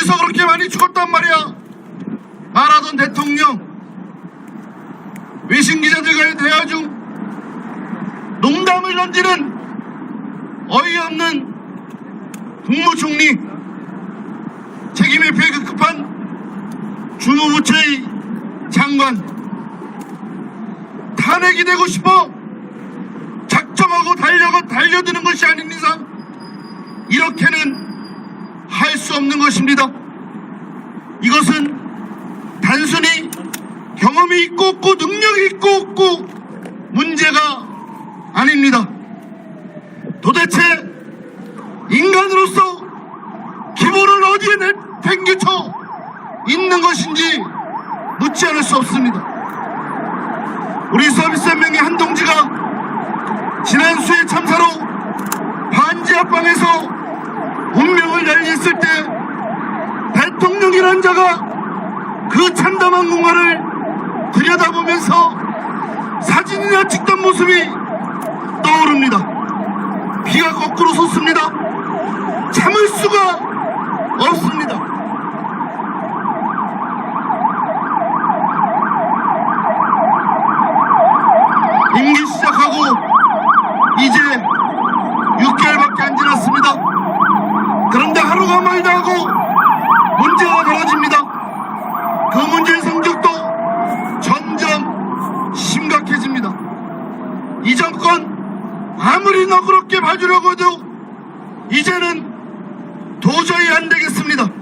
어디서 그렇게 많이 죽었단 말이야. 말하던 대통령 외신 기자들과의 대화 중 농담을 던지는 어이없는 국무총리 책임의 배급급한 주무부처의 장관. 탄핵이 되고 싶어 작정하고 달려가 달려드는 것이 아닌 이상 이렇게는 할 수 없는 것입니다. 이것은 단순히 경험이 있고 없고 능력이 있고 없고 문제가 아닙니다. 도대체 인간으로서 기본을 어디에 내팽개쳐 있는 것인지 묻지 않을 수 없습니다. 우리 서비스연맹의 한 동지가 지난 수해 참사로 반지하방에서 운명을 날렸을 자가 그 참담한 공간을 들여다보면서 사진이나 찍던 모습이 떠오릅니다. 비가 거꾸로 솟습니다. 참을 수가 없습니다. 임기 시작하고 이제 6개월밖에 안 지났습니다. 그런데 하루가 멀다 이 정권 아무리 너그럽게 봐주려고 해도 이제는 도저히 안 되겠습니다.